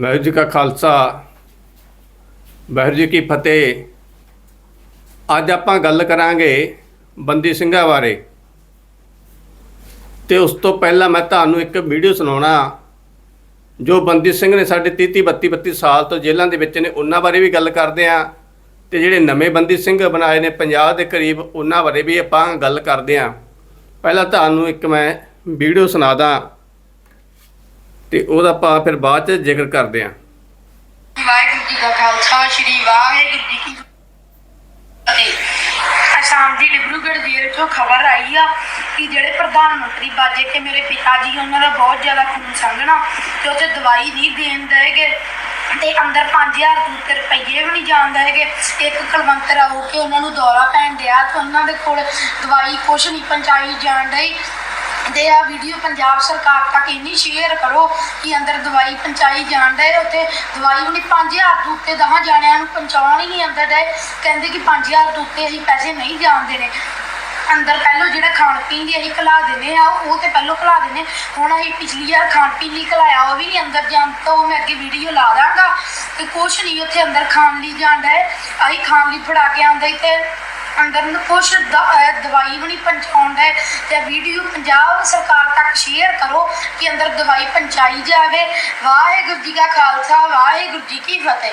ਵਾਹਿਗੁਰੂ ਜੀ ਕਾ ਖਾਲਸਾ, ਵਾਹਿਗੁਰੂ ਜੀ ਕੀ ਫਤਿਹ। ਅੱਜ ਆਪਾਂ ਗੱਲ ਕਰਾਂਗੇ ਬੰਦੀ ਸਿੰਘਾਂ ਬਾਰੇ। ਤੇ ਉਸ ਤੋਂ ਪਹਿਲਾਂ ਮੈਂ ਤੁਹਾਨੂੰ ਇੱਕ ਵੀਡੀਓ ਸੁਣਾਉਣਾ, ਜੋ ਬੰਦੀ ਸਿੰਘ ਨੇ ਸਾਡੇ 30 32 32 ਸਾਲ ਤੋਂ ਜੇਲ੍ਹਾਂ ਦੇ ਵਿੱਚ ਨੇ, ਉਹਨਾਂ ਬਾਰੇ ਵੀ ਗੱਲ ਕਰਦੇ ਆਂ ਤੇ ਜਿਹੜੇ ਨਵੇਂ ਬੰਦੀ ਸਿੰਘ ਬਣਾਏ ਨੇ 50 ਦੇ ਕਰੀਬ, ਉਹਨਾਂ ਬਾਰੇ ਵੀ ਆਪਾਂ ਗੱਲ ਕਰਦੇ ਆਂ ਪਹਿਲਾਂ ਤੁਹਾਨੂੰ ਇੱਕ ਮੈਂ ਵੀਡੀਓ ਸੁਣਾਦਾ ਤੇ ਉਹਦਾ ਆਪਾਂ ਫਿਰ ਬਾਅਦ ਚ ਜ਼ਿਕਰ ਕਰਦੇ ਆਂ ਵਾਹਿਗੁਰੂ ਜੀ ਦਾ ਖਾਲਸਾ, ਸ਼੍ਰੀ ਵਾਹਿਗੁਰੂ ਜੀ ਕੀ ਫਤਿਹ। ਅਸਾਮ ਦੀ ਡਿਬਰੂਗੜ੍ਹ ਜੇਲ੍ਹ ਚੋਂ ਖਬਰ ਆਈ ਆ ਕਿ ਜਿਹੜੇ ਪ੍ਰਧਾਨ ਮੰਤਰੀ ਬਾਜੇ ਕੇ ਮੇਰੇ ਪਿਤਾ ਜੀ, ਉਹਨਾਂ ਦਾ ਬਹੁਤ ਜ਼ਿਆਦਾ ਖੂਨ ਸੰਘਣਾ ਤੇ ਉੱਥੇ ਦਵਾਈ ਨਹੀਂ ਦੇਣ ਦੇਗੇ ਤੇ ਅੰਦਰ 5000 ਤੋਂ ਉੱਤੇ ਰੁਪਈਏ ਵੀ ਨਹੀਂ ਜਾਣ ਹੈਗੇ ਇੱਕ ਕਲਵੰਤਰ ਆਉ ਕੇ ਉਹਨਾਂ ਨੂੰ ਦੌਰਾ ਪੈਣ ਡਿਆ ਤੇ ਉਹਨਾਂ ਦੇ ਕੋਲ ਦਵਾਈ ਕੁਛ ਨਹੀਂ ਪਹੁੰਚਾਈ ਜਾਣ ਡਈ। ਤੇ ਆ ਵੀਡੀਓ ਪੰਜਾਬ ਸਰਕਾਰ ਤੱਕ ਇੰਨੀ ਸ਼ੇਅਰ ਕਰੋ ਕਿ ਅੰਦਰ ਦਵਾਈ ਪਹੁੰਚਾਈ ਜਾਣ ਡਏ, ਉੱਥੇ ਦਵਾਈ ਵੀ ਨਹੀਂ 5000 ਤੋਂ ਉੱਤੇ ਦਹਾਂ ਜਾਣਿਆਂ ਨੂੰ ਪਹੁੰਚਾਉਣ ਹੀ ਅੰਦਰ ਡਏ। ਕਹਿੰਦੇ ਕਿ 5000 ਤੋਂ ਉੱਤੇ ਅਸੀਂ ਪੈਸੇ ਨਹੀਂ ਜਾਣਦੇ ਨੇ ਅੰਦਰ ਪਹਿਲੋਂ ਜਿਹੜਾ ਖਾਣ ਪੀਣ ਦੀ ਅਸੀਂ ਖਿਲਾ ਦਿੰਦੇ ਆ, ਉਹ ਤੇ ਪਹਿਲੋਂ ਖਿਲਾ ਦਿੰਦੇ। ਹੁਣ ਅਸੀਂ ਪਿਛਲੀ ਵਾਰ ਖਾਣ ਪੀਣ ਲਈ ਖਿਲਾਇਆ, ਉਹ ਵੀ ਨਹੀਂ ਅੰਦਰ ਜਾਣ ਤੋਂ ਮੈਂ ਅੱਗੇ ਵੀਡੀਓ ਲਾ ਦਾਂਗਾ। ਤੇ ਕੁਛ ਨਹੀਂ ਉੱਥੇ ਅੰਦਰ ਖਾਣ ਲਈ ਜਾਂਦਾ ਹੈ ਅਸੀਂ ਖਾਣ ਲਈ ਫੜਾ ਕੇ ਆਉਂਦੇ ਤੇ ਅੰਦਰ ਕੁਛ ਦਵਾਈ ਵੀ ਨਹੀਂ ਹੈ ਤੇ ਵੀਡੀਓ ਪੰਜਾਬ ਸਰਕਾਰ ਤੱਕ ਸ਼ੇਅਰ ਕਰੋ ਕਿ ਅੰਦਰ ਦਵਾਈ ਪਹੁੰਚਾਈ ਜਾਵੇ। ਵਾਹਿਗੁਰੂ ਜੀ ਕਾ ਖਾਲਸਾ, ਵਾਹਿਗੁਰੂ ਜੀ ਕੀ ਫਤਿਹ।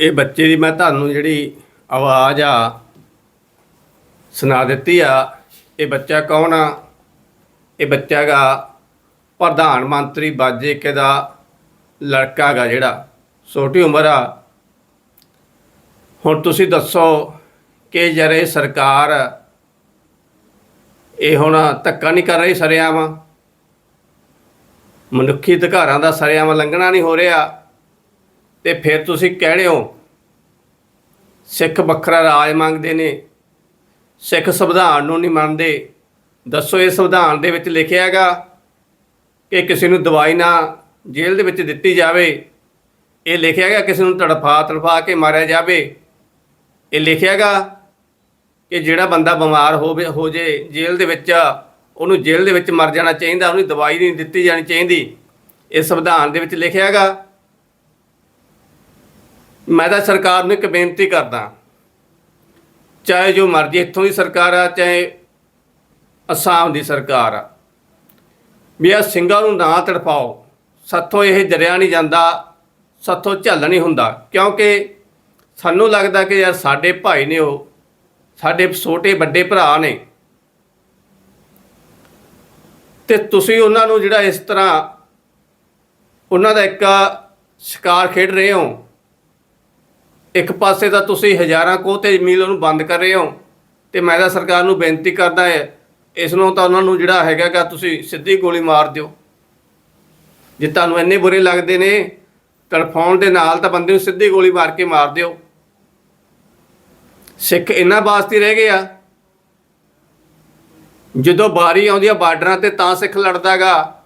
ਇਹ ਬੱਚੇ ਦੀ ਮੈਂ ਤੁਹਾਨੂੰ ਜਿਹੜੀ ਆਵਾਜ਼ ਆ ਸੁਣਾ ਦਿੱਤੀ ਆ, ਇਹ ਬੱਚਾ ਕੌਣ ਆ? ਇਹ ਬੱਚਾ ਗਾ ਪ੍ਰਧਾਨ ਮੰਤਰੀ ਬਾਜੇਕੇ ਦਾ ਲੜਕਾ ਗਾ ਜਿਹੜਾ, ਛੋਟੀ ਉਮਰ ਆ। ਹੁਣ ਤੁਸੀਂ ਦੱਸੋ ਕਿ ਜਰੇ ਸਰਕਾਰ ਇਹ ਹੁਣ ਧੱਕਾ ਨਹੀਂ ਕਰ ਰਹੀ ਸਰਿਆਵਾਂ? ਮਨੁੱਖੀ ਅਧਿਕਾਰਾਂ ਦਾ ਸਰਿਆਵਾਂ ਲੰਘਣਾ ਨਹੀਂ ਹੋ ਰਿਹਾ। ਤੇ ਫਿਰ ਤੁਸੀਂ ਕਹਿਣੇ ਹੋ, ਸਿੱਖ ਵੱਖਰਾ ਰਾਜ ਮੰਗਦੇ ਨੇ, ਸਿੱਖ ਸੰਵਿਧਾਨ ਨੂੰ ਨਹੀਂ ਮੰਨਦੇ। ਦੱਸੋ ਇਹ ਸੰਵਿਧਾਨ ਦੇ ਵਿੱਚ ਲਿਖਿਆ ਹੈਗਾ ਕਿ ਕਿਸੇ ਨੂੰ ਦਵਾਈ ਨਾ ਜੇਲ੍ਹ ਦੇ ਵਿੱਚ ਦਿੱਤੀ ਜਾਵੇ। ਇਹ ਲਿਖਿਆ ਹੈਗਾ ਕਿਸੇ ਨੂੰ ਤੜਫਾ ਤੜਫਾ ਕੇ ਮਾਰਿਆ ਜਾਵੇ। ਇਹ ਲਿਖਿਆ ਹੈਗਾ ਕਿ ਜਿਹੜਾ ਬੰਦਾ ਬਿਮਾਰ ਹੋਵੇ, ਹੋ ਜੇ ਜੇਲ੍ਹ ਦੇ ਵਿੱਚ ਉਹਨੂੰ ਜੇਲ੍ਹ ਦੇ ਵਿੱਚ ਮਰ ਜਾਣਾ ਚਾਹੀਦਾ, ਉਹਨੂੰ ਦਵਾਈ ਨਹੀਂ ਦਿੱਤੀ ਜਾਣੀ ਚਾਹੀਦੀ। ਇਹ ਸੰਵਿਧਾਨ ਦੇ ਵਿੱਚ ਲਿਖਿਆ ਹੈਗਾ ਮੈਂ ਤਾਂ ਸਰਕਾਰ ਨੂੰ ਇੱਕ ਬੇਨਤੀ ਕਰਦਾ, ਚਾਹੇ ਜੋ ਮਰਜ਼ੀ ਇੱਥੋਂ ਦੀ ਸਰਕਾਰ ਆ, ਚਾਹੇ ਅਸਾਮ ਦੀ ਸਰਕਾਰ ਆ, ਵੀ ਆ ਸਿੰਘਾਂ ਨੂੰ ਨਾ ਤੜਫਾਓ। ਸੱਥੋਂ ਇਹ ਜਰਿਆ ਨਹੀਂ ਜਾਂਦਾ, ਸੱਥੋਂ ਝੱਲ ਨਹੀਂ ਹੁੰਦਾ, ਕਿਉਂਕਿ ਸਾਨੂੰ ਲੱਗਦਾ ਕਿ ਯਾਰ ਸਾਡੇ ਭਾਈ ਨੇ ਉਹ, ਸਾਡੇ ਛੋਟੇ ਵੱਡੇ ਭਰਾ ਨੇ। ਤੇ ਤੁਸੀਂ ਉਹਨਾਂ ਨੂੰ ਜਿਹੜਾ ਇਸ ਤਰ੍ਹਾਂ ਉਹਨਾਂ ਦਾ ਇੱਕ ਸ਼ਿਕਾਰ ਖੇਡ ਰਹੇ ਹੋ, ਇੱਕ ਪਾਸੇ ਤਾਂ ਤੁਸੀਂ ਹਜ਼ਾਰਾਂ ਕੋਹ ਤੇ ਮੀਲ ਉਹਨੂੰ ਬੰਦ ਕਰ ਰਹੇ ਹੋ, ਤੇ ਮੈਂ ਤਾਂ ਸਰਕਾਰ ਨੂੰ ਬੇਨਤੀ ਕਰਦਾ ਹੈ, ਇਸ ਨੂੰ ਤਾਂ ਉਹਨਾਂ ਨੂੰ ਜਿਹੜਾ ਹੈਗਾਗਾ ਤੁਸੀਂ ਸਿੱਧੀ ਗੋਲੀ ਮਾਰ ਦਿਓ। ਜੇ ਤੁਹਾਨੂੰ ਇੰਨੇ ਬੁਰੇ ਲੱਗਦੇ ਨੇ, ਤੜਫਾਉਣ ਦੇ ਨਾਲ ਤਾਂ ਬੰਦੇ ਨੂੰ ਸਿੱਧੀ ਗੋਲੀ ਮਾਰ ਕੇ ਮਾਰ ਦਿਓ। ਸਿੱਖ ਇਹਨਾਂ ਵਾਸਤੇ ਰਹਿ ਗਏ ਆ ਜਦੋਂ ਬਾਰੀ ਆਉਂਦੀ ਆ ਬਾਰਡਰਾਂ ਤੇ ਤਾਂ ਸਿੱਖ ਲੜਦਾਗਾ।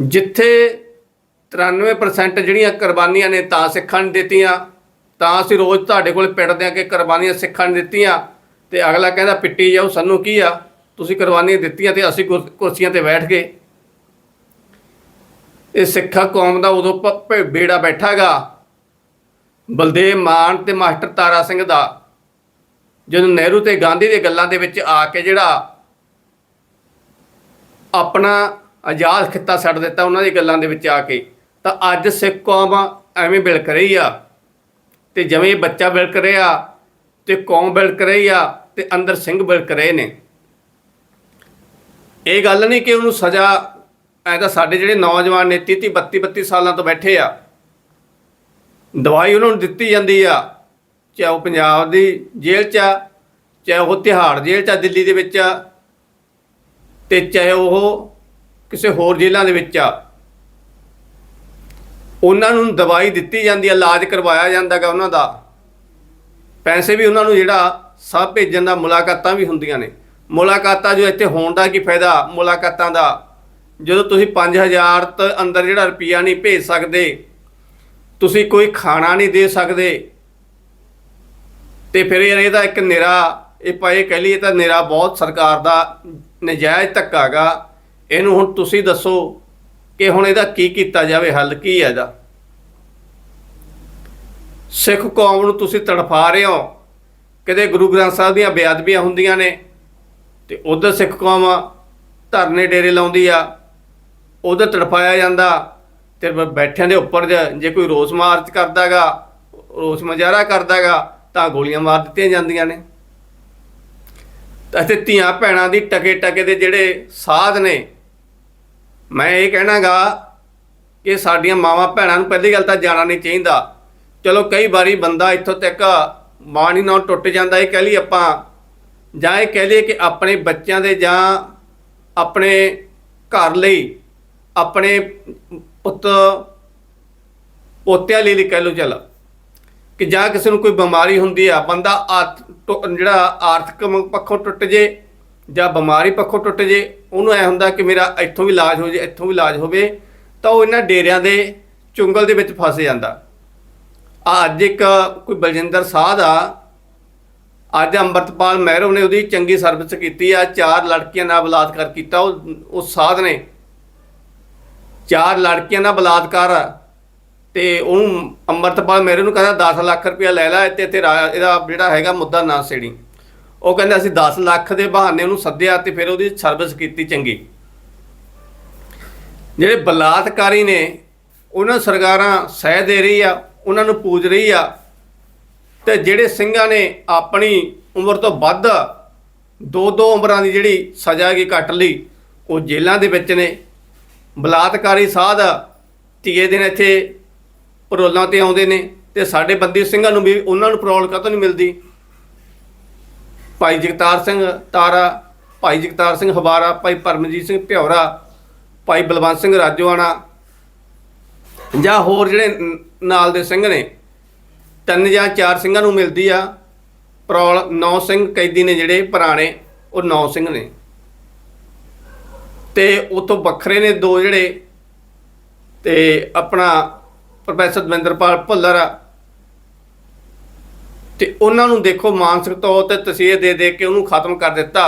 ਜਿੱਥੇ 93% ਜਿਹੜੀਆਂ ਕੁਰਬਾਨੀਆਂ ਨੇ ਤਾਂ ਸਿੱਖਾਂ ਨੇ ਦਿੱਤੀਆਂ। ਤਾਂ ਅਸੀਂ ਰੋਜ਼ ਤੁਹਾਡੇ ਕੋਲ ਪਿੜਦੇ ਆ ਕਿ ਕੁਰਬਾਨੀਆਂ ਸਿੱਖਾਂ ਨੇ ਦਿੱਤੀਆਂ। ਤੇ ਅਗਲਾ ਕਹਿੰਦਾ, ਪਿੱਟੀ ਜਾਓ, ਸਾਨੂੰ ਕੀ ਆ? ਤੁਸੀਂ ਕੁਰਬਾਨੀਆਂ ਦਿੱਤੀਆਂ ਤੇ ਅਸੀਂ ਕੁਰ- ਕੁਰਸੀਆਂ ਤੇ ਬੈਠ ਗਏ। ਇਹ ਸਿੱਖਾ ਕੌਮ ਦਾ ਉਦੋਂ ਪ- ਭ- ਬੇੜਾ ਬੈਠਾਗਾ। ਬਲਦੇਵ ਮਾਨ ਤੇ ਮਾਸਟਰ ਤਾਰਾ ਸਿੰਘ ਦਾ, ਜਦੋਂ ਨਹਿਰੂ ਤੇ ਗਾਂਧੀ ਦੀਆਂ ਗੱਲਾਂ ਦੇ ਵਿੱਚ ਆ ਕੇ ਜਿਹੜਾ ਆਪਣਾ ਆਜ਼ਾਦ ਖਿੱਤਾ ਛੱਡ ਦਿੱਤਾ ਉਹਨਾਂ ਦੀ ਗੱਲਾਂ ਦੇ ਵਿੱਚ ਆ ਕੇ, ਤਾਂ ਅੱਜ ਸਿੱਖ ਕੌਮ ਐਵੇਂ ਬਿਲਕ ਰਹੀ ਆ ਤੇ ਜਿਵੇਂ ਬੱਚਾ ਬਿਲਕ ਰਿਹਾ ਤੇ ਕੌਮ ਬਿਲਕ ਰਹੀ ਆ ਤੇ ਅੰਦਰ ਸਿੰਘ ਬਿਲਕ ਰਹੇ ਨੇ। ਇਹ ਗੱਲ ਨਹੀਂ ਕਿ ਉਹਨੂੰ ਸਜ਼ਾ ਐ ਤਾਂ ਸਾਡੇ ਜਿਹੜੇ ਨੌਜਵਾਨ ਨੇ 30 32 32 ਸਾਲਾਂ ਤੋਂ ਬੈਠੇ ਆ ਦਵਾਈ ਉਹਨਾਂ ਨੂੰ ਦਿੱਤੀ ਜਾਂਦੀ ਆ, ਚਾਹੇ ਉਹ ਪੰਜਾਬ ਦੀ ਜੇਲ੍ਹ 'ਚ ਆ, ਚਾਹੇ ਉਹ ਤਿਹਾੜ ਜੇਲ੍ਹ 'ਚ ਆ, ਦਿੱਲੀ ਦੇ ਵਿੱਚ ਆ, ਤੇ ਚਾਹੇ ਉਹ ਕਿਸੇ ਹੋਰ ਜੇਲ੍ਹਾਂ ਦੇ ਵਿੱਚ ਆ। ਉਹਨਾਂ ਨੂੰ ਦਵਾਈ ਦਿੱਤੀ ਜਾਂਦੀ ਆ, ਇਲਾਜ ਕਰਵਾਇਆ ਜਾਂਦਾਗਾ ਉਹਨਾਂ ਦਾ। ਪੈਸੇ ਵੀ ਉਹਨਾਂ ਨੂੰ ਜਿਹੜਾ ਸਭ ਭੇਜਣ ਦਾ ਮੁਲਾਕਾਤਾਂ ਵੀ ਹੁੰਦੀਆਂ ਨੇ। ਮੁਲਾਕਾਤਾਂ ਜੋ ਇੱਥੇ ਹੋਣ ਦਾ ਕੀ ਫਾਇਦਾ? ਮੁਲਾਕਾਤਾਂ ਦਾ। ਜਦੋਂ ਤੁਸੀਂ 5000 ਤੋਂ ਅੰਦਰ ਜਿਹੜਾ ਰੁਪਿਆ ਨਹੀਂ ਭੇਜ ਸਕਦੇ ਤੁਸੀਂ ਕੋਈ ਖਾਣਾ ਨਹੀਂ ਦੇ ਸਕਦੇ। ਤੇ ਫਿਰ ਯਾਰ ਇਹਦਾ ਇੱਕ ਨਿਰਾ, ਇਹ ਪਾਏ ਕਹਿ ਲਈਏ ਤਾਂ ਨਿਰਾ ਬਹੁਤ ਸਰਕਾਰ ਦਾ ਨਜਾਇਜ਼ ਧੱਕਾ ਗਾ। ਇਹਨੂੰ ਹੁਣ ਤੁਸੀਂ ਦੱਸੋ ਕਿ ਹੁਣ ਇਹਦਾ ਕੀ ਕੀਤਾ ਜਾਵੇ, ਹੱਲ ਕੀ ਹੈ ਇਹਦਾ? ਸਿੱਖ ਕੌਮ ਨੂੰ ਤੁਸੀਂ ਤੜਫਾ ਰਹੇ ਹੋ। ਕਿਤੇ ਗੁਰੂ ਗ੍ਰੰਥ ਸਾਹਿਬ ਦੀਆਂ ਬੇਅਦਬੀਆਂ ਹੁੰਦੀਆਂ ਨੇ, ਤੇ ਉਧਰ ਸਿੱਖ ਕੌਮ ਧਰਨੇ ਡੇਰੇ ਲਾਉਂਦੀ ਆ, ਉਧਰ ਤੜਫਾਇਆ ਜਾਂਦਾ। ਤੇ ਬੈਠਿਆਂ ਦੇ ਉੱਪਰ ਜੇ- ਕੋਈ ਰੋਸ ਮਾਰਚ ਕਰਦਾਗਾ, ਰੋਸ ਮੁਜ਼ਾਹਰਾ ਕਰਦਾਗਾ, ਤਾਂ ਗੋਲੀਆਂ ਮਾਰ ਦਿੱਤੀਆਂ ਜਾਂਦੀਆਂ ਨੇ। ਤਾਂ ਇੱਥੇ ਧੀਆਂ ਭੈਣਾਂ ਦੀ ਟਕੇ ਟਕੇ ਦੇ ਜਿਹੜੇ ਸਾਧ ਨੇ, ਮੈਂ ਇਹ ਕਹਿਣਾਗਾ ਕਿ ਸਾਡੀਆਂ ਮਾਵਾਂ ਭੈਣਾਂ ਨੂੰ ਪਹਿਲੀ ਗੱਲ ਤਾਂ ਜਾਣਾ ਨਹੀਂ ਚਾਹੀਦਾ। ਚਲੋ ਕਈ ਵਾਰੀ ਬੰਦਾ ਇੱਥੋਂ ਤੱਕ ਮਾਣੀ ਨਾਲ ਟੁੱਟ ਜਾਂਦਾ, ਇਹ ਕਹਿ ਲਈ ਆਪਾਂ। ਜਾਂ ਇਹ ਕਹਿ ਲਈਏ ਕਿ ਆਪਣੇ ਬੱਚਿਆਂ ਦੇ ਜਾਂ ਆਪਣੇ ਘਰ ਲਈ, ਆਪਣੇ ਪੁੱਤ, ਪੋਤਿਆਂ ਲਈ ਕਹਿ ਲਓ ਚਲ। ਕਿ ਜਾਂ ਕਿਸੇ ਨੂੰ ਕੋਈ ਬਿਮਾਰੀ ਹੁੰਦੀ ਆ, ਬੰਦਾ ਆਰਥ- ਜਿਹੜਾ ਆਰਥਿਕ ਪੱਖੋਂ ਟੁੱਟ ਜੇ ਜਾਂ ਬਿਮਾਰੀ ਪੱਖੋਂ ਟੁੱਟ ਜੇ, ਉਹਨੂੰ ਐ ਹੁੰਦਾ ਕਿ ਮੇਰਾ ਇੱਥੋਂ ਵੀ ਇਲਾਜ ਹੋ ਜੇ, ਇੱਥੋਂ ਵੀ ਇਲਾਜ ਹੋਵੇ, ਤਾਂ ਉਹ ਇਹਨਾਂ ਡੇਰਿਆਂ ਦੇ ਚੁੰਗਲ ਦੇ ਵਿੱਚ ਫਸ ਜਾਂਦਾ। ਆ ਅੱਜ ਇੱਕ ਕੋਈ ਬਲਜਿੰਦਰ ਸਾਧ ਆ, ਅੱਜ ਅੰਮ੍ਰਿਤਪਾਲ ਮਹਿਰੋ ਨੇ ਉਹਦੀ ਚੰਗੀ ਸਰਵਿਸ ਕੀਤੀ ਆ, ਚਾਰ ਲੜਕੀਆਂ ਨਾਲ ਬਲਾਤਕਾਰ ਕੀਤਾ, ਉਹ ਉਹ ਸਾਧ ਨੇ। ਚਾਰ ਲੜਕੀਆਂ ਨਾਲ ਬਲਾਤਕਾਰ ਤੇ ਉਹਨੂੰ ਅੰਮ੍ਰਿਤਪਾਲ ਮੇਰੇ ਨੂੰ ਕਹਿੰਦਾ 10 ਲੱਖ ਰੁਪਇਆ ਲੈ ਲੈ ਤੇ ਤੇਰਾ ਇਹਦਾ ਜਿਹੜਾ ਹੈਗਾ ਮੁੱਦਾ ਨਾ ਸੇੜੀ। ਉਹ ਕਹਿੰਦਾ ਅਸੀਂ 10 ਲੱਖ ਦੇ ਬਹਾਨੇ ਉਹਨੂੰ ਸੱਦਿਆ ਤੇ ਫਿਰ ਉਹਦੀ ਸਰਵਿਸ ਕੀਤੀ ਚੰਗੀ। ਜਿਹੜੇ ਬਲਾਤਕਾਰੀ ਨੇ, ਉਹਨਾਂ ਸਰਕਾਰਾਂ ਸਹਿ ਦੇ ਰਹੀ ਆ, ਉਹਨਾਂ ਨੂੰ ਪੂਜ ਰਹੀ ਆ। ਤੇ ਜਿਹੜੇ ਸਿੰਘਾਂ ਨੇ ਆਪਣੀ ਉਮਰ ਤੋਂ ਵੱਧ ਦੋ ਦੋ ਉਮਰਾਂ ਦੀ ਜਿਹੜੀ ਸਜ਼ਾ ਕੀ ਕੱਟ ਲਈ, ਉਹ ਜੇਲ੍ਹਾਂ ਦੇ ਵਿੱਚ ਨੇ। ਬਲਾਤਕਾਰੀ ਸਾਧ ਤੀਏ ਦਿਨ ਇੱਥੇ ਪਰੋਲਾਂ ਤੇ ਆਉਂਦੇ ਨੇ ਤੇ ਸਾਡੇ ਬੰਦੀ ਸਿੰਘਾਂ ਨੂੰ ਵੀ ਉਹਨਾਂ ਨੂੰ ਪਰੋਲ ਕਦੋਂ ਨਹੀਂ ਮਿਲਦੀ? ਭਾਈ ਜਗਤਾਰ ਸਿੰਘ ਤਾਰਾ, ਭਾਈ ਜਗਤਾਰ ਸਿੰਘ ਹਵਾਰਾ, ਭਾਈ ਪਰਮਜੀਤ ਸਿੰਘ ਭਿਉਰਾ ਭਾਈ ਬਲਵੰਤ ਸਿੰਘ ਰਾਜੋਆਣਾ ਜਾਂ ਹੋਰ ਜਿਹੜੇ ਨਾਲ ਦੇ ਸਿੰਘ ਨੇ, ਤਿੰਨ ਜਾਂ ਚਾਰ ਸਿੰਘਾਂ ਨੂੰ ਮਿਲਦੀ ਆ। ਪਰੌਲ ਨੌ ਸਿੰਘ ਕੈਦੀ ਨੇ ਜਿਹੜੇ, ਪੁਰਾਣੇ, ਉਹ ਨੌ ਸਿੰਘ ਨੇ। ਤੇ ਉਤੋਂ ਵੱਖਰੇ ਨੇ ਦੋ ਜਿਹੜੇ ਤੇ ਆਪਣਾ ਪ੍ਰੋਫੈਸਰ ਦਵਿੰਦਰਪਾਲ ਭੁੱਲਰ ਆ। ਤੇ ਉਹਨਾਂ ਨੂੰ ਦੇਖੋ ਮਾਨਸਿਕ ਤੌਰ ਤੇ ਤਸੀਹੇ ਦੇ ਦੇ ਕੇ ਉਹਨੂੰ ਖਤਮ ਕਰ ਦਿੱਤਾ।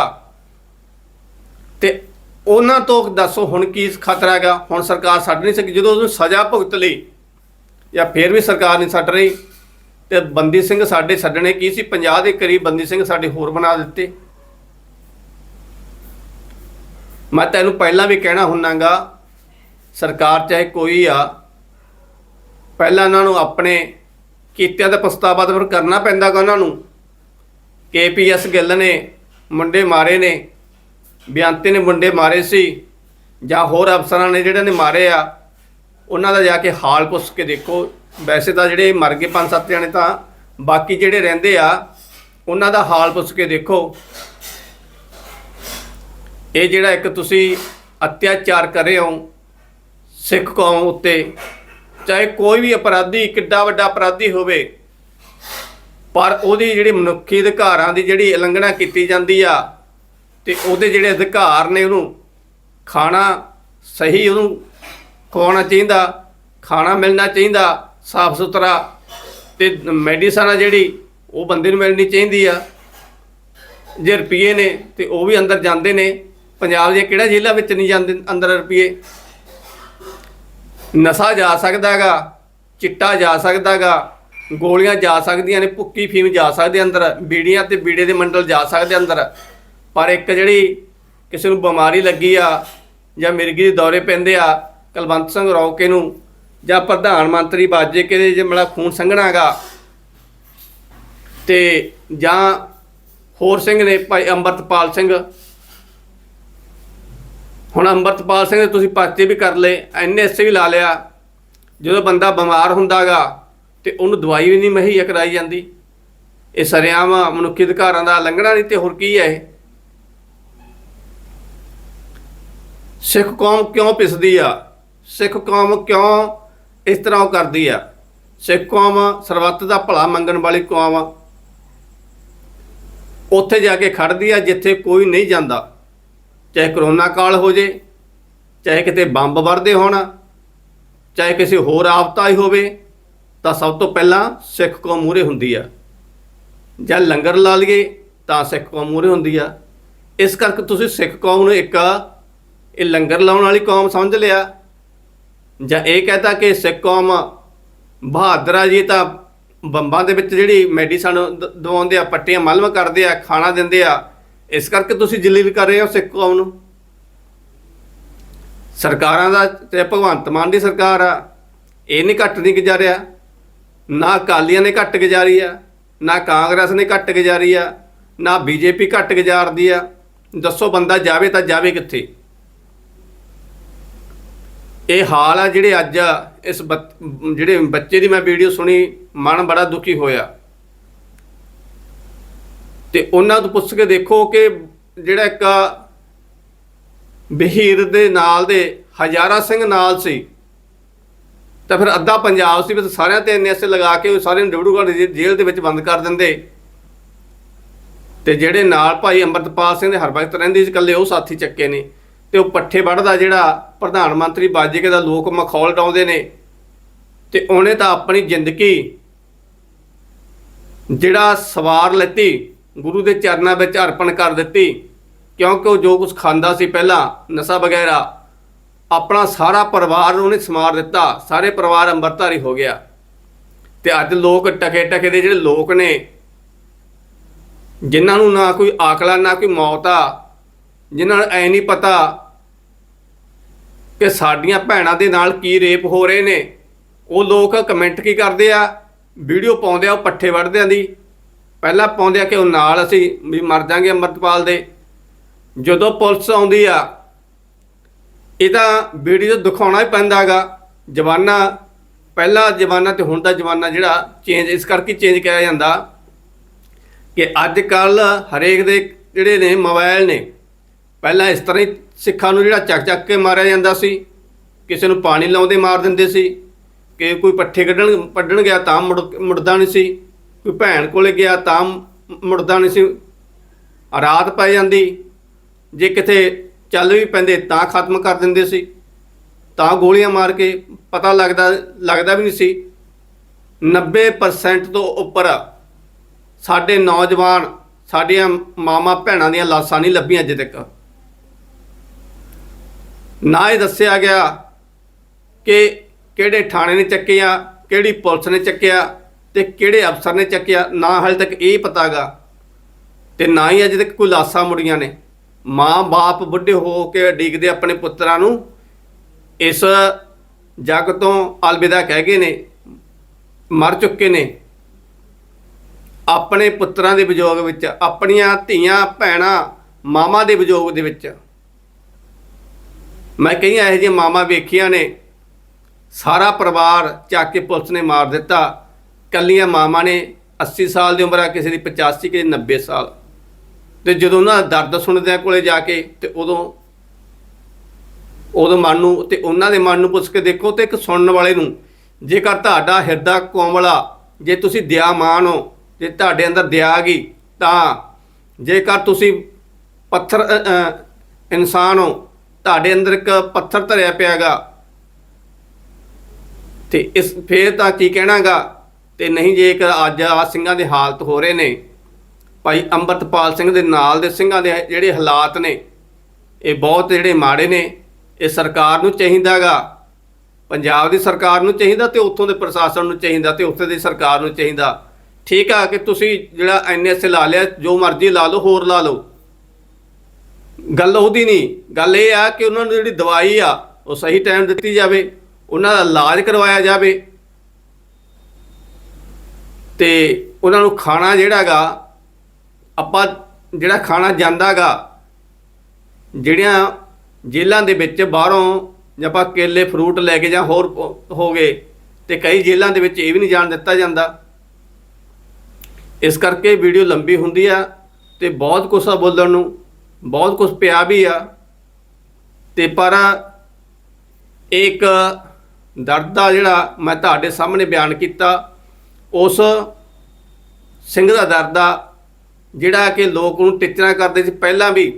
ਤੇ ਉਹਨਾਂ ਤੋਂ ਦੱਸੋ ਹੁਣ ਕੀ ਖਤਰਾ ਹੈਗਾ? ਹੁਣ ਸਰਕਾਰ ਛੱਡ ਨਹੀਂ ਸਕੀ। ਜਦੋਂ ਉਹਨੂੰ ਸਜ਼ਾ ਭੁਗਤ ਲਈ ਜਾਂ ਫਿਰ ਵੀ ਸਰਕਾਰ ਨਹੀਂ ਛੱਡ ਰਹੀ, ਤੇ ਬੰਦੀ ਸਿੰਘ ਸਾਡੇ ਛੱਡਣੇ ਕੀ ਸੀ? 50 ਦੇ ਕਰੀਬ ਬੰਦੀ ਸਿੰਘ ਸਾਡੇ ਹੋਰ ਬਣਾ ਦਿੱਤੇ। ਮੈਂ ਤੈਨੂੰ ਪਹਿਲਾਂ ਵੀ ਕਹਿਣਾ ਹੁੰਨਾਗਾ, ਸਰਕਾਰ ਚਾਹੇ ਕੋਈ ਆ, ਪਹਿਲਾਂ ਉਹਨਾਂ ਨੂੰ ਆਪਣੇ ਕੀਤਿਆਂ ਦਾ ਪਛਤਾਵਾ ਤਾਂ ਫਿਰ ਕਰਨਾ ਪੈਂਦਾਗਾ ਉਹਨਾਂ ਨੂੰ। ਕੇਪੀਐਸ ਗਿੱਲ ਨੇ ਮੁੰਡੇ ਮਾਰੇ ਨੇ, ਬਿਆੰਤੇ ਨੇ ਮੁੰਡੇ ਮਾਰੇ ਸੀ, ਜਾਂ ਹੋਰ ਅਫਸਰਾਂ ਨੇ ਜਿਹੜੇ ਨੇ ਮਾਰੇ ਆ, ਉਹਨਾਂ ਦਾ ਜਾ ਕੇ ਹਾਲ ਪੁੱਛ ਕੇ ਦੇਖੋ। ਵੈਸੇ ਤਾਂ ਜਿਹੜੇ ਮਰ ਗਏ ਪੰਜ ਸੱਤ ਜਣੇ ਤਾਂ ਬਾਕੀ ਜਿਹੜੇ ਰਹਿੰਦੇ ਆ, ਉਹਨਾਂ ਦਾ ਹਾਲ ਪੁੱਛ ਕੇ ਦੇਖੋ। ਇਹ ਜਿਹੜਾ ਇੱਕ ਤੁਸੀਂ ਅਤਿਆਚਾਰ ਕਰ ਰਹੇ ਹੋ, ਸਿੱਖ ਕੌਮ ਉੱਤੇ, ਚਾਹੇ ਕੋਈ ਵੀ ਅਪਰਾਧੀ, ਕਿੱਡਾ ਵੱਡਾ ਅਪਰਾਧੀ ਹੋਵੇ, ਪਰ ਉਹਦੀ ਜਿਹੜੀ ਮਨੁੱਖੀ ਅਧਿਕਾਰਾਂ ਦੀ ਜਿਹੜੀ ਉਲੰਘਣਾ ਕੀਤੀ ਜਾਂਦੀ ਆ, ਤੇ ਉਹਦੇ ਜਿਹੜੇ ਅਧਿਕਾਰ ਨੇ ਉਹਨੂੰ ਖਾਣਾ ਸਹੀ ਉਹਨੂੰ ਖਵਾਉਣਾ ਚਾਹੀਦਾ, ਖਾਣਾ ਮਿਲਣਾ ਚਾਹੀਦਾ ਸਾਫ਼ ਸੁਥਰਾ ਤੇ ਮੈਡੀਸਨ ਆ ਜਿਹੜੀ, ਉਹ ਬੰਦੇ ਨੂੰ ਮਿਲਣੀ ਚਾਹੀਦੀ ਆ। ਜੇ ਰੁਪਈਏ ਨੇ ਤੇ ਉਹ ਵੀ ਅੰਦਰ ਜਾਂਦੇ ਨੇ। ਪੰਜਾਬ ਦੇ ਕਿਹੜਾ ਜ਼ਿਲ੍ਹਾ ਵਿੱਚ ਨਹੀਂ ਜਾਂਦੇ ਅੰਦਰ ਰੁਪਈਏ? ਨਸ਼ਾ ਜਾ ਸਕਦਾਗਾ ਚਿੱਟਾ ਜਾ ਸਕਦਾਗਾ ਗੋਲੀਆਂ ਜਾ ਸਕਦੀਆਂ ਨੇ, ਭੁੱਕੀ ਫੀਮ ਜਾ ਸਕਦੇ ਅੰਦਰ, ਬੀੜੀਆਂ ਤੇ ਬੀੜੇ ਦੇ ਮੰਡਲ ਜਾ ਸਕਦੇ ਅੰਦਰ। ਪਰ ਇੱਕ ਜਿਹੜੀ ਕਿਸੇ ਨੂੰ ਬਿਮਾਰੀ ਲੱਗੀ ਆ ਜਾਂ ਮਿਰਗੀ ਦੇ ਦੌਰੇ ਪੈਂਦੇ ਆ, ਕੁਲਵੰਤ ਸਿੰਘ ਰੌਕੇ ਨੂੰ ਜਾਂ ਪ੍ਰਧਾਨ ਮੰਤਰੀ ਬਾਜੇ ਕੇ ਜੇ ਮੇਰਾ ਖੂਨ ਸੰਘਣਾਗਾ ਤੇ ਜਾਂ ਹੋਰ ਸਿੰਘ ਨੇ ਭਾਈ ਅੰਮ੍ਰਿਤਪਾਲ ਸਿੰਘ ਹੁਣ ਅੰਮ੍ਰਿਤਪਾਲ ਸਿੰਘ ਦੇ ਤੁਸੀਂ ਪਰਚੇ ਵੀ ਕਰ ਲਏ ਐਨਐਸਏ ਵੀ ਲਾ ਲਿਆ। ਜਦੋਂ ਬੰਦਾ ਬਿਮਾਰ ਹੁੰਦਾਗਾ ਤੇ ਉਹਨੂੰ ਦਵਾਈ ਵੀ ਨਹੀਂ ਮੁਹੱਈਆ ਕਰਾਈ ਜਾਂਦੀ। ਇਹ ਸਰਿਆਮ ਮਨੁੱਖੀ ਅਧਿਕਾਰਾਂ ਦਾ ਲੰਘਣਾ ਨਹੀਂ ਤੇ ਹੋਰ ਕੀ ਹੈ ਇਹ? ਸਿੱਖ ਕੌਮ ਕਿਉਂ ਪਿਸਦੀ ਆ? ਸਿੱਖ ਕੌਮ ਕਿਉਂ ਇਸ ਤਰ੍ਹਾਂ ਉਹ ਕਰਦੀ ਆ? ਸਿੱਖ ਕੌਮ ਸਰਬੱਤ ਦਾ ਭਲਾ ਮੰਗਣ ਵਾਲੀ ਕੌਮ ਆ। ਉੱਥੇ ਜਾ ਕੇ ਖੜਦੀ ਆ ਜਿੱਥੇ ਕੋਈ ਨਹੀਂ ਜਾਂਦਾ। ਚਾਹੇ ਕਰੋਨਾ ਕਾਲ ਹੋ ਜੇ, ਚਾਹੇ ਕਿਤੇ ਬੰਬ ਵਰਦੇ ਹੋਣ, ਚਾਹੇ ਕਿਸੇ ਹੋਰ ਆਫਤਾ ਹੀ ਹੋਵੇ, ਤਾਂ ਸਭ ਤੋਂ ਪਹਿਲਾਂ ਸਿੱਖ ਕੌਮ ਮੂਹਰੇ ਹੁੰਦੀ ਆ। ਜਾਂ ਲੰਗਰ ਲਾ ਲਈਏ, ਤਾਂ ਸਿੱਖ ਕੌਮ ਮੂਹਰੇ ਹੁੰਦੀ ਆ। ਇਸ ਕਰਕੇ ਤੁਸੀਂ ਸਿੱਖ ਕੌਮ ਨੂੰ ਇੱਕ, ਇਹ ਲੰਗਰ ਲਾਉਣ ਵਾਲੀ ਕੌਮ ਸਮਝ ਲਿਆ। ਜਾਂ ਇਹ ਕਹਤਾ ਕਿ ਸਿੱਖ ਕੌਮ ਬਹਾਦਰ ਆ ਜੀ, ਤਾਂ ਬੰਬਾਂ ਦੇ ਵਿੱਚ ਜਿਹੜੀ ਮੈਡੀਸਨ ਦਵਾਉਂਦੇ ਆ, ਪੱਟੀਆਂ ਮਲਮ ਕਰਦੇ ਆ, ਖਾਣਾ ਦਿੰਦੇ ਆ ਇਸ ਕਰਕੇ ਤੁਸੀਂ ਜਲੀਲ ਕਰ ਰਹੇ ਹੋ ਸਿੱਖ ਕੌਮ ਨੂੰ। ਸਰਕਾਰਾਂ ਦਾ ਤੇ ਭਗਵੰਤ ਮਾਨ ਦੀ ਸਰਕਾਰ ਆ, ਇਹ ਨਹੀਂ ਘੱਟ ਨਹੀਂ ਗੁਜ਼ਾਰਿਆ। ਨਾ ਅਕਾਲੀਆਂ ਨੇ ਘੱਟ ਗੁਜ਼ਾਰੀ ਆ, ਨਾ ਕਾਂਗਰਸ ਨੇ ਘੱਟ ਗੁਜ਼ਾਰੀ ਆ, ਨਾ ਬੀਜੇਪੀ ਘੱਟ ਗੁਜ਼ਾਰਦੀ ਆ। ਦੱਸੋ ਬੰਦਾ ਜਾਵੇ ਤਾਂ ਜਾਵੇ ਕਿੱਥੇ? ਇਹ ਹਾਲ ਆ ਜਿਹੜੇ ਅੱਜ ਇਸ ਬੱਚ- ਜਿਹੜੇ ਬੱਚੇ ਦੀ ਮੈਂ ਵੀਡੀਓ ਸੁਣੀ, ਮਨ ਬੜਾ ਦੁਖੀ ਹੋਇਆ। ਤੇ ਉਹਨਾਂ ਤੋਂ ਪੁੱਛ ਕੇ ਦੇਖੋ ਕਿ ਜਿਹੜਾ ਇੱਕ ਬਹੀਰ ਦੇ ਨਾਲ ਦੇ ਹਜ਼ਾਰਾ ਸਿੰਘ ਨਾਲ ਸੀ, ਤਾਂ ਫਿਰ ਅੱਧਾ ਪੰਜਾਬ ਸੀ ਵੀ ਸਾਰਿਆਂ ਤੇ ਐਨਐਸਏ ਲਗਾ ਕੇ ਉਹ ਸਾਰਿਆਂ ਨੂੰ ਡਿਬੜੂਗੜ੍ਹ ਜੇਲ੍ਹ ਦੇ ਵਿੱਚ ਬੰਦ ਕਰ ਦਿੰਦੇ। ਤੇ ਜਿਹੜੇ ਨਾਲ ਭਾਈ ਅੰਮ੍ਰਿਤਪਾਲ ਸਿੰਘ ਦੇ ਹਰ ਵਕਤ ਰਹਿੰਦੇ ਸੀ ਇਕੱਲੇ, ਉਹ ਸਾਥੀ ਚੱਕੇ ਨੇ। ਤੇ ਉਹ ਪੱਠੇ ਵੜਦਾ ਜਿਹੜਾ ਪ੍ਰਧਾਨ ਮੰਤਰੀ ਬਾਜੀਕੇ ਦਾ ਲੋਕ ਮਖੌਲ ਡਾਉਂਦੇ ਨੇ। ਤੇ ਉਹਨੇ ਤਾਂ ਆਪਣੀ ਜ਼ਿੰਦਗੀ ਜਿਹੜਾ ਸਵਾਰ ਲੈਤੀ। ਗੁਰੂ ਦੇ ਚਰਨਾਂ ਵਿੱਚ ਅਰਪਣ ਕਰ ਦਿੱਤੀ, ਕਿਉਂਕਿ ਉਹ ਜੋ ਕੁਝ ਖਾਂਦਾ ਸੀ ਪਹਿਲਾਂ, ਨਸ਼ਾ ਵਗੈਰਾ, ਆਪਣਾ ਸਾਰਾ ਪਰਿਵਾਰ ਉਹਨੇ ਸਮਾਰ ਦਿੱਤਾ, ਸਾਰੇ ਪਰਿਵਾਰ ਅੰਮ੍ਰਿਤਧਾਰੀ ਹੋ ਗਿਆ। ਤੇ ਅੱਜ ਲੋਕ ਟਕੇ ਟਕੇ ਦੇ ਜਿਹੜੇ ਲੋਕ ਨੇ, ਜਿਨ੍ਹਾਂ ਨੂੰ ਨਾ ਕੋਈ ਆਕਲਾ, ਨਾ ਕੋਈ ਮੌਤ ਆ, ਜਿਨ੍ਹਾਂ ਨੂੰ ਐ ਨਹੀਂ ਪਤਾ ਕਿ ਸਾਡੀਆਂ ਭੈਣਾਂ ਦੇ ਨਾਲ ਕੀ ਰੇਪ ਹੋ ਰਹੇ ਨੇ, ਉਹ ਲੋਕ ਕਮੈਂਟ ਕੀ ਕਰਦੇ ਆ? ਵੀਡੀਓ ਪਾਉਂਦੇ ਆ, ਉਹ ਪੱਠੇ ਵੜਦਿਆਂ ਦੀ। ਪਹਿਲਾਂ ਪਾਉਂਦੇ ਆ ਕਿ ਉਹ ਨਾਲ ਅਸੀਂ ਵੀ ਮਰ ਜਾਾਂਗੇ ਅੰਮ੍ਰਿਤਪਾਲ ਦੇ। ਜਦੋਂ ਪੁਲਿਸ ਆਉਂਦੀ ਆ, ਇਹ ਤਾਂ ਵੀਡੀਓ ਦਿਖਾਉਣਾ ਹੀ ਪੈਂਦਾਗਾ ਜਵਾਨਾ, ਪਹਿਲਾ ਜਵਾਨਾ ਤੇ ਹੁਣ ਦਾ ਜਵਾਨਾ ਜਿਹੜਾ ਚੇਂਜ ਇਸ ਕਰਕੇ ਚੇਂਜ ਕਿਹਾ ਜਾਂਦਾ ਕਿ ਅੱਜ ਕੱਲ ਹਰੇਕ ਦੇ ਜਿਹੜੇ ਨੇ ਮੋਬਾਈਲ ਨੇ, ਪਹਿਲਾਂ ਇਸ ਤਰ੍ਹਾਂ ਹੀ ਸਿੱਖਾਂ ਨੂੰ ਜਿਹੜਾ ਚੱਕ ਚੱਕ ਕੇ ਮਾਰਿਆ ਜਾਂਦਾ ਸੀ। ਕਿਸੇ ਨੂੰ ਪਾਣੀ ਲਾਉਂਦੇ ਮਾਰ ਦਿੰਦੇ ਸੀ। ਕਿ ਕੋਈ ਪੱਠੇ ਕੱਢਣ ਪੱਢਣ ਗਿਆ ਤਾਂ ਮੁੜ, ਮੁੜਦਾ ਨਹੀਂ ਸੀ। ਕੋਈ ਭੈਣ ਕੋਲੇ ਗਿਆ ਤਾਂ ਮੁੜਦਾ ਨਹੀਂ ਸੀ। ਰਾਤ ਪੈ ਜਾਂਦੀ। ਜੇ ਕਿਤੇ ਚੱਲ ਵੀ ਪੈਂਦੇ ਤਾਂ ਖਤਮ ਕਰ ਦਿੰਦੇ ਸੀ। ਤਾਂ ਗੋਲੀਆਂ ਮਾਰ ਕੇ ਪਤਾ ਲੱਗਦਾ ਲੱਗਦਾ ਵੀ ਨਹੀਂ ਸੀ। 90% ਤੋਂ ਉੱਪਰ ਸਾਡੇ ਨੌਜਵਾਨ, ਸਾਡੀਆਂ ਮਾਮਾ ਭੈਣਾਂ ਦੀਆਂ ਲਾਸ਼ਾਂ ਨਹੀਂ ਲੱਭੀਆਂ ਅਜੇ ਤੱਕ। ਨਾ ਇਹ ਦੱਸਿਆ ਗਿਆ ਕਿ ਕਿਹੜੇ ਥਾਣੇ ਨੇ ਚੱਕਿਆ, ਕਿਹੜੀ ਪੁਲਿਸ ਨੇ ਚੱਕਿਆ। ਤੇ ਕਿਹੜੇ ਅਫਸਰ ਨੇ ਚੱਕਿਆ? ਨਾ ਹਾਲੇ ਤੱਕ ਇਹ ਪਤਾਗਾ। ਤੇ ਨਾ ਹੀ ਅਜੇ ਤੱਕ ਕੋਈ ਲਾਸ਼ਾਂ ਮੁੜੀਆਂ ਨੇ। ਮਾਂ ਬਾਪ ਬੁੱਢੇ ਹੋ ਕੇ ਡੀਕਦੇ ਆਪਣੇ ਪੁੱਤਰਾਂ ਨੂੰ। ਇਸ ਜੱਗ ਤੋਂ ਅਲਵਿਦਾ ਕਹਿ ਗਏ ਨੇ, ਮਰ ਚੁੱਕੇ ਨੇ। ਆਪਣੇ ਪੁੱਤਰਾਂ ਦੇ ਵਿਜੋਗ ਵਿੱਚ, ਆਪਣੀਆਂ ਧੀਆਂ, ਭੈਣਾਂ ਮਾਮਾ ਦੇ ਵਿਜੋਗ ਦੇ ਵਿੱਚ। ਮੈਂ ਕਈ ਇਹੋ ਜਿਹੇ ਮਾਮਾ ਵੇਖੀਆਂ ਨੇ। ਸਾਰਾ ਪਰਿਵਾਰ ਚੱਕ ਕੇ ਪੁਲਿਸ ਨੇ ਮਾਰ ਦਿੱਤਾ। ਕੱਲੀਆਂ ਮਾਵਾਂ ਨੇ 80 ਸਾਲ ਦੀ ਉਮਰ ਆ, ਕਿਸੇ ਦੀ 85 ਕਿਸੇ ਦੀ 90 ਸਾਲ। ਤੇ ਜਦੋਂ ਉਹਨਾਂ ਦਾ ਦਰਦ ਸੁਣਦੇ ਆ ਕੋਲੇ ਜਾ ਕੇ, ਤੇ ਉਦੋਂ ਉਦੋਂ ਮਨ ਨੂੰ, ਤੇ ਉਹਨਾਂ ਦੇ ਮਨ ਨੂੰ ਪੁੱਛ ਕੇ ਦੇਖੋ, ਤੇ ਇੱਕ ਸੁਣਨ ਵਾਲੇ ਨੂੰ, ਜੇਕਰ ਤੁਹਾਡਾ ਹਿਰਦਾ ਕੋਮਲਾ, ਜੇ ਤੁਸੀਂ ਦਿਆਮਾਨ ਹੋ, ਜੇ ਤੁਹਾਡੇ ਅੰਦਰ ਦਇਆ ਗਈ, ਤਾਂ ਜੇਕਰ ਤੁਸੀਂ ਪੱਥਰ ਇਨਸਾਨ ਹੋ, ਤੁਹਾਡੇ ਅੰਦਰ ਇੱਕ ਪੱਥਰ ਧਰਿਆ ਪਿਆਗਾ, ਤੇ ਇਸ, ਫੇਰ ਤਾਂ ਕੀ ਕਹਿਣਾਗਾ ਤੇ ਨਹੀਂ ਜੇਕਰ ਅੱਜ ਆ ਸਿੰਘਾਂ ਦੇ ਹਾਲਤ ਹੋ ਰਹੇ ਨੇ, ਭਾਈ ਅੰਮ੍ਰਿਤਪਾਲ ਸਿੰਘ ਦੇ ਨਾਲ ਦੇ ਸਿੰਘਾਂ ਦੇ ਜਿਹੜੇ ਹਾਲਾਤ ਨੇ, ਇਹ ਬਹੁਤ ਜਿਹੜੇ ਮਾੜੇ ਨੇ, ਇਹ ਸਰਕਾਰ ਨੂੰ ਚਾਹੀਦਾਗਾ ਪੰਜਾਬ ਦੀ ਸਰਕਾਰ ਨੂੰ ਚਾਹੀਦਾ ਤੇ ਉੱਥੋਂ ਦੇ ਪ੍ਰਸ਼ਾਸਨ ਨੂੰ ਚਾਹੀਦਾ ਤੇ ਉੱਥੇ ਦੀ ਸਰਕਾਰ ਨੂੰ ਚਾਹੀਦਾ। ਠੀਕ ਆ ਕਿ ਤੁਸੀਂ ਜਿਹੜਾ ਐਨਐਸਏ ਲਾ ਲਿਆ, ਜੋ ਮਰਜ਼ੀ ਲਾ ਲਓ, ਹੋਰ ਲਾ ਲਓ। ਗੱਲ ਉਹਦੀ ਨਹੀਂ, ਗੱਲ ਇਹ ਆ ਕਿ ਉਹਨਾਂ ਨੂੰ ਜਿਹੜੀ ਦਵਾਈ ਆ, ਉਹ ਸਹੀ ਟਾਈਮ ਦਿੱਤੀ ਜਾਵੇ, ਉਹਨਾਂ ਦਾ ਇਲਾਜ ਕਰਵਾਇਆ ਜਾਵੇ। ਤੇ ਉਹਨਾਂ ਨੂੰ ਖਾਣਾ ਜਿਹੜਾਗਾ ਆਪਾਂ ਜਿਹੜਾ ਖਾਣਾ ਜਾਂਦਾਗਾ ਜਿਹੜੀਆਂ ਜੇਲ੍ਹਾਂ ਦੇ ਵਿੱਚ ਬਾਹਰੋਂ ਜਾਂ ਆਪਾਂ ਕੇਲੇ ਫਰੂਟ ਲੈ ਕੇ ਜਾਂ ਹੋਰ ਹੋ ਗਏ, ਤੇ ਕਈ ਜੇਲ੍ਹਾਂ ਦੇ ਵਿੱਚ ਇਹ ਵੀ ਨਹੀਂ ਜਾਣ ਦਿੱਤਾ ਜਾਂਦਾ। ਇਸ ਕਰਕੇ ਵੀਡੀਓ ਲੰਬੀ ਹੁੰਦੀ ਆ ਤੇ ਬਹੁਤ ਕੁਛ ਆ ਬੋਲਣ ਨੂੰ, ਬਹੁਤ ਕੁਝ ਪਿਆ ਵੀ ਆ। ਤੇ ਪਰ ਇੱਕ ਦਰਦ ਦਾ ਜਿਹੜਾ ਮੈਂ ਤੁਹਾਡੇ ਸਾਹਮਣੇ ਬਿਆਨ ਕੀਤਾ। ਉਸ ਸਿੰਘ ਦਾ ਦਰਦ ਆ, ਜਿਹੜਾ ਕਿ ਲੋਕ ਨੂੰ ਟਿੱਚਰਾਂ ਕਰਦੇ ਸੀ ਪਹਿਲਾਂ ਵੀ,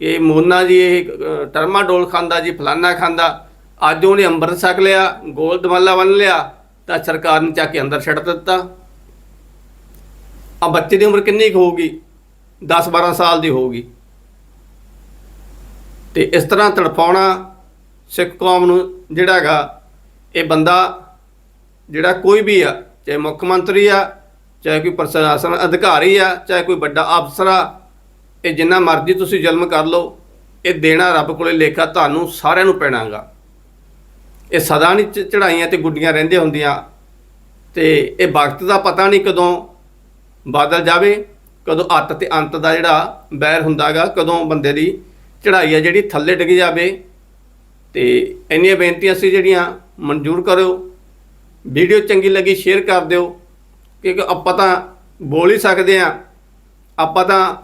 ਕਿ ਮੋਨਾ ਜੀ ਇਹ ਟਰਮਾਡੋਲ ਖਾਂਦਾ ਜੀ, ਫਲਾਨਾ ਖਾਂਦਾ। ਅੱਜ ਉਹਨੇ ਅੰਮ੍ਰਿਤ ਛਕ ਲਿਆ ਗੋਲ ਦਮਾਲਾ ਬੰਨ ਲਿਆ, ਤਾਂ ਸਰਕਾਰ ਨੇ ਚੱਕ ਕੇ ਅੰਦਰ ਛੱਡ ਦਿੱਤਾ। ਆ ਬੱਚੇ ਦੀ ਉਮਰ ਕਿੰਨੀ ਕੁ ਹੋਊਗੀ? 10 12 ਸਾਲ ਦੀ ਹੋਊਗੀ। ਤੇ ਇਸ ਤਰ੍ਹਾਂ ਤੜਫਾਉਣਾ ਸਿੱਖ ਕੌਮ ਨੂੰ ਜਿਹੜਾ ਹੈਗਾ, ਇਹ ਬੰਦਾ ਜਿਹੜਾ ਕੋਈ ਵੀ ਆ ਚਾਹੇ ਮੁੱਖ ਮੰਤਰੀ ਆ, ਚਾਹੇ ਕੋਈ ਪ੍ਰਸ਼ਾਸਨ ਅਧਿਕਾਰੀ ਆ, ਚਾਹੇ ਕੋਈ ਵੱਡਾ ਅਫਸਰ ਆ, ਇਹ ਜਿੰਨਾ ਮਰਜ਼ੀ ਤੁਸੀਂ ਜ਼ੁਲਮ ਕਰ ਲਓ, ਇਹ ਦੇਣਾ ਰੱਬ ਕੋਲੇ ਲੇਖਾ ਤੁਹਾਨੂੰ ਸਾਰਿਆਂ ਨੂੰ ਪੈਣਾਗਾ। ਇਹ ਸਦਾ ਨਹੀਂ ਚੜਾਈਆਂ ਤੇ ਗੁੱਡੀਆਂ ਰਹਿੰਦੀਆਂ ਹੁੰਦੀਆਂ। ਤੇ ਇਹ ਵਕਤ ਦਾ ਪਤਾ ਨਹੀਂ ਕਦੋਂ ਬਾਦਲ ਜਾਵੇ, ਕਦੋਂ ਅੱਤ ਤੇ ਅੰਤ ਦਾ ਜਿਹੜਾ ਬੈਰ ਹੁੰਦਾਗਾ, ਕਦੋਂ ਬੰਦੇ ਦੀ ਚੜਾਈ ਆ ਜਿਹੜੀ ਥੱਲੇ ਡਿੱਗ ਜਾਵੇ। ਤੇ ਇੰਨੀਆਂ ਬੇਨਤੀਆਂ ਸੀ ਜਿਹੜੀਆਂ ਮਨਜ਼ੂਰ ਕਰੋ ਵੀਡੀਓ ਚੰਗੀ ਲੱਗੀ ਸ਼ੇਅਰ ਕਰ ਦਿਓ। ਕਿਉਂਕਿ ਆਪਾਂ ਤਾਂ ਬੋਲ ਹੀ ਸਕਦੇ ਆ ਆਪਾਂ ਤਾਂ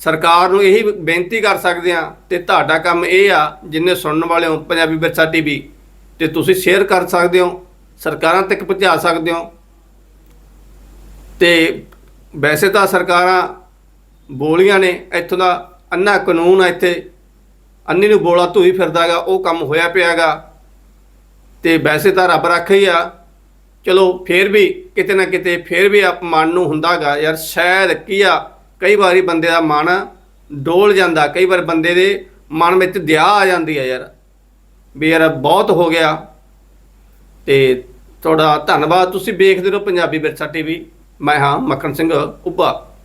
ਸਰਕਾਰ ਨੂੰ ਇਹੀ ਬੇਨਤੀ ਕਰ ਸਕਦੇ ਆ ਤੇ ਤੁਹਾਡਾ ਕੰਮ ਇਹ ਆ, ਜਿੰਨੇ ਸੁਣਨ ਵਾਲੇ ਹੋ, ਪੰਜਾਬੀ ਵਿਰਸਾ ਟੀਵੀ, ਤੇ ਤੁਸੀਂ ਸ਼ੇਅਰ ਕਰ ਸਕਦੇ ਹੋ, ਸਰਕਾਰਾਂ ਤੱਕ ਪਹੁੰਚਾ ਸਕਦੇ ਹੋ। ਤੇ ਵੈਸੇ ਤਾਂ ਸਰਕਾਰਾਂ ਬੋਲੀਆਂ ਨੇ, ਇੱਥੋਂ ਦਾ ਅੰਨਾ ਕਾਨੂੰਨ ਆ ਇੱਥੇ। ਅੰਨੀ ਨੂੰ ਬੋਲਾ ਧੂਈ ਫਿਰਦਾਗਾ ਉਹ ਕੰਮ ਹੋਇਆ ਪਿਆਗਾ ਤੇ ਵੈਸੇ ਤਾਂ ਰੱਬ ਰੱਖਾ ਹੀ ਆ ਚਲੋ ਫੇਰ ਵੀ ਕਿਤੇ ਨਾ ਕਿਤੇ ਫੇਰ ਵੀ ਆਪ ਮਨ ਨੂੰ ਹੁੰਦਾਗਾ ਯਾਰ ਸ਼ਾਇਦ ਕੀ ਆ, ਕਈ ਵਾਰੀ ਬੰਦੇ ਦਾ ਮਨ ਡੋਲ ਜਾਂਦਾ, ਕਈ ਵਾਰ ਬੰਦੇ ਦੇ ਮਨ ਵਿੱਚ ਦਿਆ ਆ ਜਾਂਦੀ ਆ ਯਾਰ। ਵੀ ਯਾਰ ਬਹੁਤ ਹੋ ਗਿਆ। ਤੇ ਤੁਹਾਡਾ ਧੰਨਵਾਦ। ਤੁਸੀਂ ਵੇਖਦੇ ਰਹੋ ਪੰਜਾਬੀ ਵਿਰਸਾ ਟੀਵੀ ਮੈਂ ਹਾਂ ਮੱਖਣ ਸਿੰਘ ਉੱਭਾ।